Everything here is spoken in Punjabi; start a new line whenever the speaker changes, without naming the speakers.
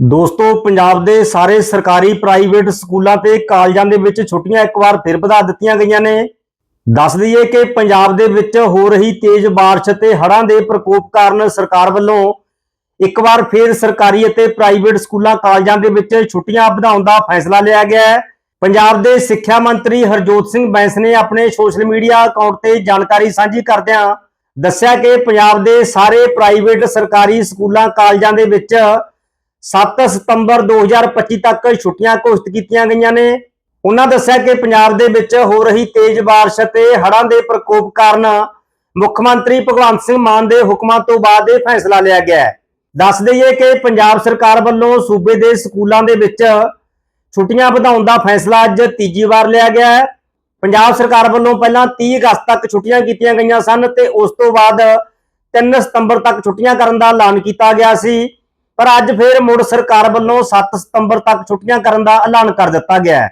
ਦੋਸਤੋ, ਪੰਜਾਬ ਦੇ ਸਾਰੇ ਸਰਕਾਰੀ ਪ੍ਰਾਈਵੇਟ ਸਕੂਲਾਂ ਤੇ ਕਾਲਜਾਂ ਦੇ ਵਿੱਚ ਛੁੱਟੀਆਂ ਇੱਕ ਵਾਰ ਫਿਰ ਵਧਾ ਦਿੱਤੀਆਂ ਗਈਆਂ ਨੇ। ਦੱਸ ਦਈਏ ਕਿ ਪੰਜਾਬ ਦੇ ਵਿੱਚ ਹੋ ਰਹੀ ਤੇਜ਼ ਬਾਰਿਸ਼ ਤੇ ਹੜ੍ਹਾਂ ਦੇ ਪ੍ਰਕੋਪ ਕਾਰਨ ਸਰਕਾਰ ਵੱਲੋਂ ਇੱਕ ਵਾਰ ਫਿਰ ਸਰਕਾਰੀ ਅਤੇ ਪ੍ਰਾਈਵੇਟ ਸਕੂਲਾਂ, ਕਾਲਜਾਂ ਦੇ ਵਿੱਚ ਛੁੱਟੀਆਂ ਵਧਾਉਣ ਦਾ ਫੈਸਲਾ ਲਿਆ ਗਿਆ ਹੈ। ਪੰਜਾਬ ਦੇ ਸਿੱਖਿਆ ਮੰਤਰੀ ਹਰਜੋਤ ਸਿੰਘ ਬੈਂਸ ਨੇ ਆਪਣੇ ਸੋਸ਼ਲ ਮੀਡੀਆ ਅਕਾਊਂਟ ਤੇ ਜਾਣਕਾਰੀ ਸਾਂਝੀ ਕਰਦਿਆਂ ਦੱਸਿਆ ਕਿ ਪੰਜਾਬ ਦੇ ਸਾਰੇ ਪ੍ਰਾਈਵੇਟ ਸਰਕਾਰੀ ਸਕੂਲਾਂ, ਕਾਲਜਾਂ ਦੇ ਵਿੱਚ 7 ਸਤੰਬਰ 2025 ਤੱਕ ਛੁੱਟੀਆਂ ਘੋਸ਼ਿਤ ਕੀਤੀਆਂ ਗਈਆਂ ਨੇ। ਉਹਨਾਂ ਦੱਸਿਆ ਕਿ ਪੰਜਾਬ ਦੇ ਵਿੱਚ ਹੋ ਰਹੀ ਤੇਜ਼ ਬਾਰਿਸ਼ ਅਤੇ ਹੜ੍ਹਾਂ ਦੇ ਪ੍ਰਕੋਪ ਕਾਰਨ ਮੁੱਖ ਮੰਤਰੀ ਭਗਵੰਤ ਸਿੰਘ ਮਾਨ ਦੇ ਹੁਕਮਾਂ ਤੋਂ ਬਾਅਦ ਇਹ ਫੈਸਲਾ ਲਿਆ ਗਿਆ ਹੈ। ਦੱਸ ਦਈਏ ਕਿ ਪੰਜਾਬ ਸਰਕਾਰ ਵੱਲੋਂ ਸੂਬੇ ਦੇ ਸਕੂਲਾਂ ਦੇ ਵਿੱਚ ਛੁੱਟੀਆਂ ਵਧਾਉਣ ਦਾ ਫੈਸਲਾ ਅੱਜ ਤੀਜੀ ਵਾਰ ਲਿਆ ਗਿਆ ਹੈ। ਪੰਜਾਬ ਸਰਕਾਰ ਵੱਲੋਂ ਪਹਿਲਾਂ 30 ਅਗਸਤ ਤੱਕ ਛੁੱਟੀਆਂ ਕੀਤੀਆਂ ਗਈਆਂ ਸਨ ਤੇ ਉਸ ਤੋਂ ਬਾਅਦ 3 ਸਤੰਬਰ ਤੱਕ ਛੁੱਟੀਆਂ ਕਰਨ ਦਾ ਐਲਾਨ ਕੀਤਾ ਗਿਆ ਸੀ। ਪਰ ਅੱਜ ਫੇਰ ਮੁੜ ਸਰਕਾਰ ਵੱਲੋਂ 7 ਸਤੰਬਰ ਤੱਕ ਛੁੱਟੀਆਂ ਕਰਨ ਦਾ ਐਲਾਨ ਕਰ ਦਿੱਤਾ ਗਿਆ ਹੈ।